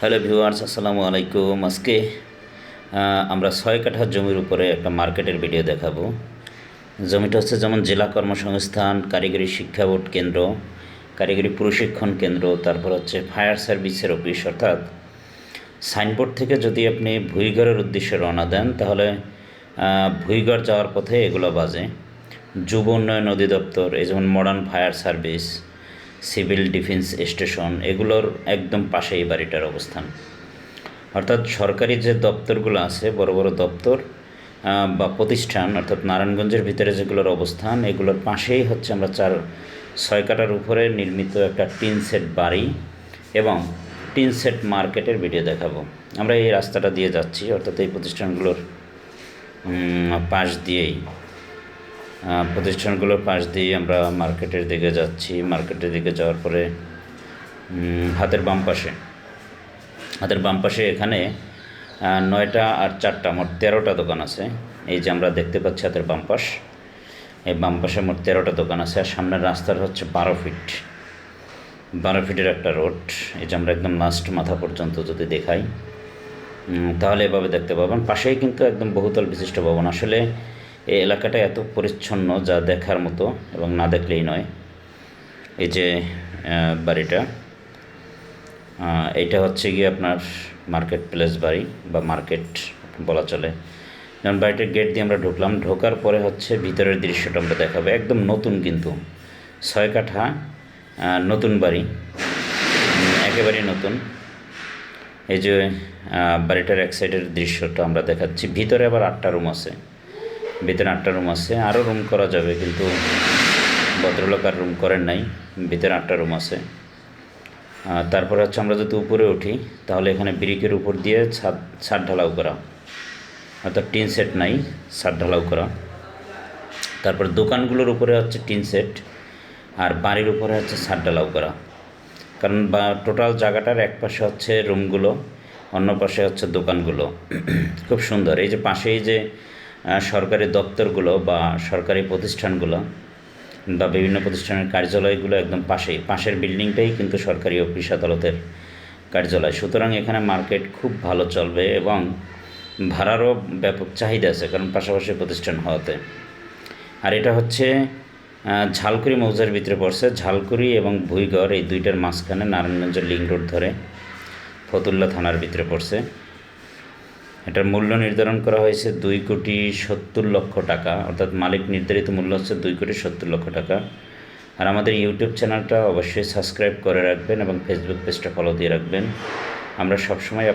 Hello viewers, আসসালামু আলাইকুম। আজকে আমরা ছয় কাঠা জমির উপরে একটা মার্কেটের ভিডিও দেখাবো। জমিটা হচ্ছে যেমন জেলা কর্মসংস্থান, কারিগরি শিক্ষা বোর্ড কেন্দ্র, কারিগরি প্রশিক্ষণ কেন্দ্র, তারপর হচ্ছে ফায়ার সার্ভিসের অফিস, অর্থাৎ সাইনবোর্ড থেকে যদি আপনি ভুইগড়ের উদ্দেশ্যে রওনা দেন, তাহলে ভুইগড় যাওয়ার পথে এগুলো বাজে। যুব উন্নয়ন অধিদপ্তর, এই যেমন modern fire service civil defence station, এগুলোর একদম পাশেই বাড়িটার অবস্থান। অর্থাৎ সরকারি যে দপ্তরগুলো আছে, বড় বড় দপ্তর বা প্রতিষ্ঠান, অর্থাৎ নারায়ণগঞ্জের ভিতরে যেগুলোর অবস্থান, এগুলোর পাশেই হচ্ছে আমরা চার, ছয় কাটার উপরে নির্মিত একটা টিন সেট বাড়ি এবং টিন সেট মার্কেটের ভিডিও দেখাবো। আমরা এই রাস্তাটা দিয়ে যাচ্ছি, অর্থাৎ এই প্রতিষ্ঠানগুলোর পাশ দিয়েই। প্রতিষ্ঠানগুলোর পাশ দিয়ে আমরা মার্কেটের দিকে যাচ্ছি। মার্কেটের দিকে যাওয়ার পরে হাতের বাম পাশে। হাতের বাম পাশে এখানে নয়টা আর চারটা, মোট তেরোটা দোকান আছে। এই যে আমরা দেখতে পাচ্ছি হাতের বাম পাশ। এই বাম পাশে মোট তেরোটা দোকান আছে। আর সামনের রাস্তার হচ্ছে বারো ফিট। বারো ফিটের একটা রোড। এই যে আমরা একদম লাস্ট মাথা পর্যন্ত যদি দেখাই তাহলে এভাবে দেখতে পাবেন। পাশেই কিন্তু একদম বহুতল বিশিষ্ট ভবন। আসলে এই এলাকাটা এত পরিচ্ছন্ন যা দেখার মতো এবং না দেখলেই নয়। এই যে বাড়িটা এইটা হচ্ছে গিয়ে আপনার মার্কেট প্লেস বাড়ি বা মার্কেট বলা চলে। যেমন বাড়িটার গেট দিয়ে আমরা ঢুকলাম, ঢোকার পরে হচ্ছে ভিতরের দৃশ্যটা আমরা দেখাবো। একদম নতুন কিন্তু, ছয় কাঠা নতুন বাড়ি একেবারেই নতুন। এই যে বাড়িটার এক সাইডের দৃশ্যটা আমরা দেখাচ্ছি। ভিতরে আবার আটটা রুম আছে। ভিতরে আটটা রুম আছে। আরও রুম করা যাবে, কিন্তু ভদ্রলোক আর রুম করেন নাই। ভিতরে আটটা রুম আছে। তারপরে হচ্ছে আমরা যদি উপরে উঠি, তাহলে এখানে ব্রিকের উপর দিয়ে ছাদ ছাদ ঢালাও করা। অর্থাৎ টিন সেট নাই, ছাদ ঢালাও করা। তারপর দোকানগুলোর উপরে হচ্ছে টিন সেট, আর বাড়ির উপরে হচ্ছে ছাদ ঢালাও করা। কারণ বা, টোটাল জায়গাটার এক পাশে হচ্ছে রুমগুলো অন্য পাশে হচ্ছে দোকানগুলো। খুব সুন্দর। এই যে পাশেই যে সরকারি দপ্তরগুলো বা সরকারি প্রতিষ্ঠানগুলো বা বিভিন্ন প্রতিষ্ঠানের কার্যালয়গুলো একদম পাশেই পাশের বিল্ডিংটাই কিন্তু সরকারি অফিস আদালতের কার্যালয়। সুতরাং এখানে মার্কেট খুব ভালো চলবে এবং ভাড়ারও ব্যাপক চাহিদা আছে, কারণ পাশাপাশি প্রতিষ্ঠান হওয়াতে। আর এটা হচ্ছে ঝালকুড়ি মৌজার ভিতরে পড়ছে। ঝালকুড়ি এবং ভুইগড় এই দুইটার মাঝখানে নারায়ণগঞ্জের লিঙ্ক রোড ধরে ফতুল্লা থানার ভিতরে পড়ছে। এটার মূল্য নির্ধারণ করা হয়েছে দুই কোটি সত্তর লক্ষ টাকা, অর্থাৎ মালিক নির্ধারিত মূল্য হচ্ছে দুই কোটি সত্তর লক্ষ টাকা। আর আমাদের ইউটিউব চ্যানেলটা অবশ্যই সাবস্ক্রাইব করে রাখবেন এবং ফেসবুক পেজটা ফলো দিয়ে রাখবেন। আমরা সবসময়